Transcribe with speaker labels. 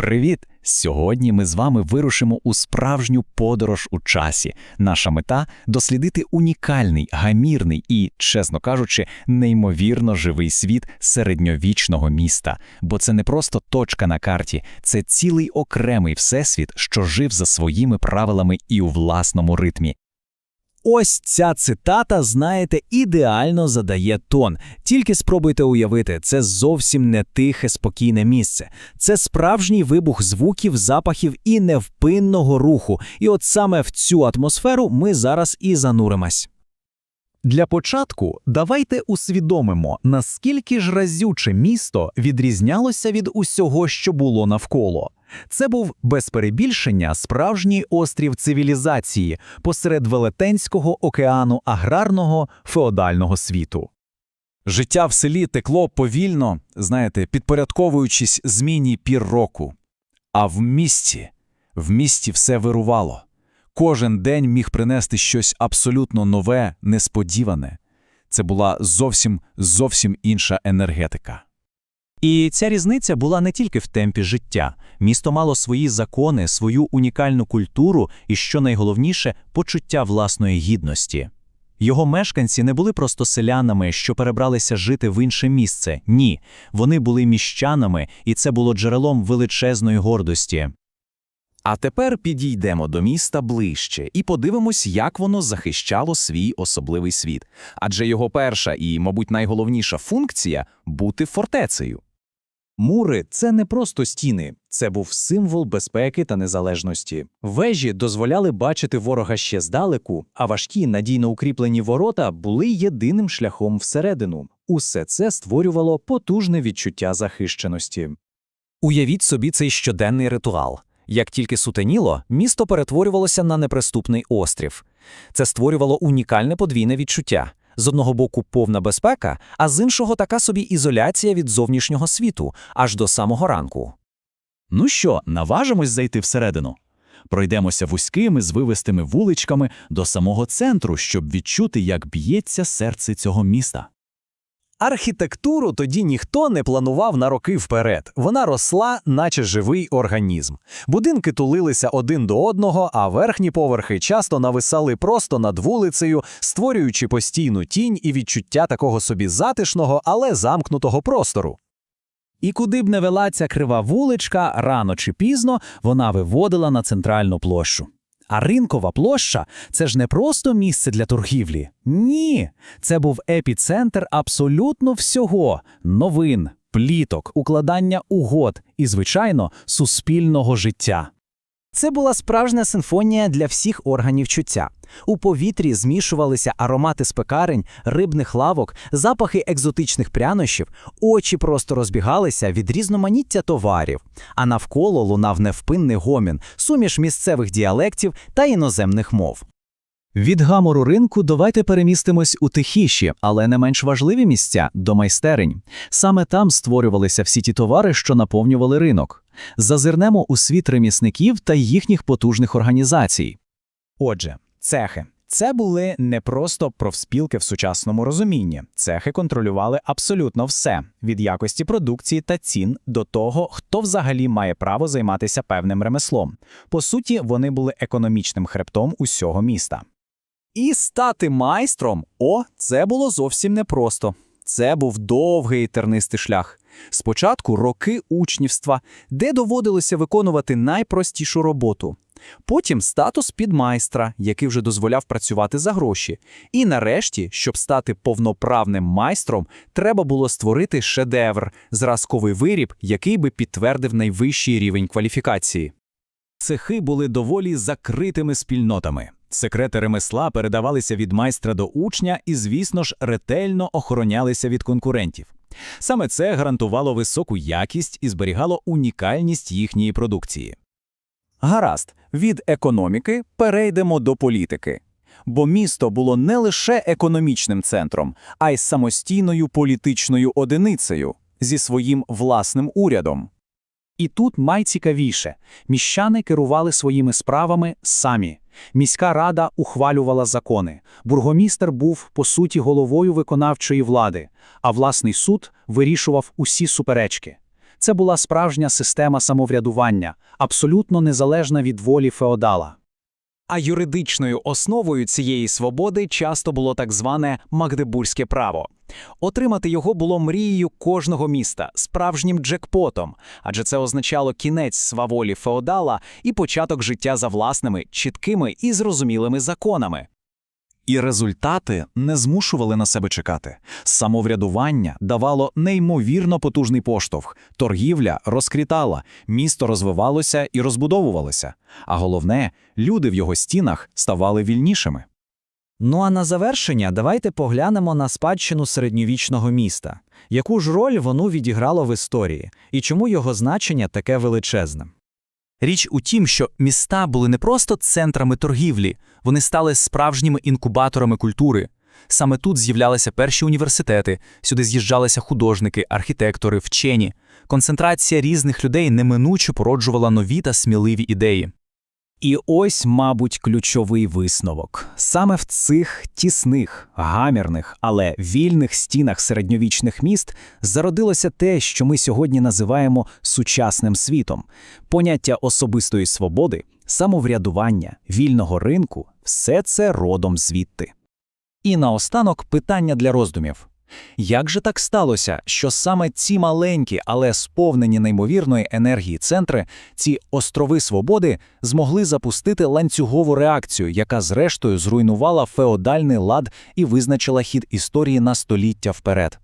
Speaker 1: Привіт! Сьогодні ми з вами вирушимо у справжню подорож у часі. Наша мета дослідити унікальний, гамірний і, чесно кажучи, неймовірно живий світ середньовічного міста. Бо це не просто точка на карті, це цілий окремий всесвіт, що жив за своїми правилами і у власному ритмі.
Speaker 2: Ось ця цитата, знаєте, ідеально задає тон. Тільки спробуйте уявити, це зовсім не тихе, спокійне місце. Це справжній вибух звуків, запахів і невпинного руху. І от саме в цю атмосферу ми зараз і зануримось.
Speaker 3: Для початку давайте усвідомимо, наскільки ж разюче місто відрізнялося від усього, що було навколо. Це був без перебільшення справжній острів цивілізації посеред велетенського океану аграрного феодального світу.
Speaker 4: Життя в селі текло повільно, знаєте, підпорядковуючись зміні пір року. А в місті, в місті все вирувало. Кожен день міг принести щось абсолютно нове, несподіване. Це була зовсім зовсім інша енергетика.
Speaker 2: І ця різниця була не тільки в темпі життя. Місто мало свої закони, свою унікальну культуру і, що найголовніше, почуття власної гідності. Його мешканці не були просто селянами, що перебралися жити в інше місце. Ні, вони були міщанами, і це було джерелом величезної гордості.
Speaker 5: А тепер підійдемо до міста ближче і подивимось, як воно захищало свій особливий світ. Адже його перша і, мабуть, найголовніша функція бути фортецею.
Speaker 3: Мури це не просто стіни, це був символ безпеки та незалежності. Вежі дозволяли бачити ворога ще здалеку, а важкі надійно укріплені ворота були єдиним шляхом всередину. Усе це створювало потужне відчуття захищеності.
Speaker 2: Уявіть собі цей щоденний ритуал. Як тільки сутеніло, місто перетворювалося на неприступний острів. Це створювало унікальне подвійне відчуття. З одного боку повна безпека, а з іншого така собі ізоляція від зовнішнього світу аж до самого ранку.
Speaker 4: Ну що, наважимось зайти всередину? Пройдемося вузькими звивистими вуличками до самого центру, щоб відчути, як б'ється серце цього міста.
Speaker 2: Архітектуру тоді ніхто не планував на роки вперед. Вона росла, наче живий організм. Будинки тулилися один до одного, а верхні поверхи часто нависали просто над вулицею, створюючи постійну тінь і відчуття такого собі затишного, але замкнутого простору. І куди б не вела ця крива вуличка, рано чи пізно вона виводила на центральну площу. А ринкова площа це ж не просто місце для торгівлі. Ні, це був епіцентр абсолютно всього: новин, пліток, укладання угод і, звичайно, суспільного життя. Це була справжня симфонія для всіх органів чуття. У повітрі змішувалися аромати з пекарень, рибних лавок, запахи екзотичних прянощів, очі просто розбігалися від різноманіття товарів, а навколо лунав невпинний гомін, суміш місцевих діалектів та іноземних мов. Від гамору ринку давайте перемістимось у тихіші, але не менш важливі місця до майстерень. Саме там створювалися всі ті товари, що наповнювали ринок. Зазирнемо у світ ремісників та їхніх потужних організацій. Отже, цехи. Це були не просто профспілки в сучасному розумінні. Цехи контролювали абсолютно все від якості продукції та цін до того, хто взагалі має право займатися певним ремеслом. По суті, вони були економічним хребтом усього міста. І стати майстром о, це було зовсім непросто. Це був довгий і тернистий шлях. Спочатку роки учнівства, де доводилося виконувати найпростішу роботу. Потім статус підмайстра, який вже дозволяв працювати за гроші. І нарешті, щоб стати повноправним майстром, треба було створити шедевр, зразковий виріб, який би підтвердив найвищий рівень кваліфікації. Цехи були доволі закритими спільнотами. Секрети ремесла передавалися від майстра до учня і, звісно ж, ретельно охоронялися від конкурентів. Саме це гарантувало високу якість і зберігало унікальність їхньої продукції. Гаразд, від економіки перейдемо до політики. Бо місто було не лише економічним центром, а й самостійною політичною одиницею зі своїм власним урядом. І тут найцікавіше міщани керували своїми справами самі. Міська рада ухвалювала закони. Бургомістер був, по суті, головою виконавчої влади, а власний суд вирішував усі суперечки. Це була справжня система самоврядування, абсолютно незалежна від волі феодала.
Speaker 5: А юридичною основою цієї свободи часто було так зване Магдебурзьке право. Отримати його було мрією кожного міста, справжнім джекпотом, адже це означало кінець сваволі феодала і початок життя за власними, чіткими і зрозумілими законами.
Speaker 4: І результати не змушували на себе чекати. Самоврядування давало неймовірно потужний поштовх, торгівля розквітала, місто розвивалося і розбудовувалося. А головне, люди в його стінах ставали вільнішими.
Speaker 6: Ну а на завершення давайте поглянемо на спадщину середньовічного міста. Яку ж роль воно відіграло в історії, і чому його значення таке величезне?
Speaker 3: Річ у тім, що міста були не просто центрами торгівлі, вони стали справжніми інкубаторами культури. Саме тут з'являлися перші університети, сюди з'їжджалися художники, архітектори, вчені. Концентрація різних людей неминуче породжувала нові та сміливі ідеї.
Speaker 1: І ось, мабуть, ключовий висновок. Саме в цих тісних, гамірних, але вільних стінах середньовічних міст зародилося те, що ми сьогодні називаємо сучасним світом. Поняття особистої свободи, самоврядування, вільного ринку все це родом звідти. І наостанок питання для роздумів. Як же так сталося, що саме ці маленькі, але сповнені неймовірної енергії центри, ці острови свободи, змогли запустити ланцюгову реакцію, яка зрештою зруйнувала феодальний лад і визначила хід історії на століття вперед?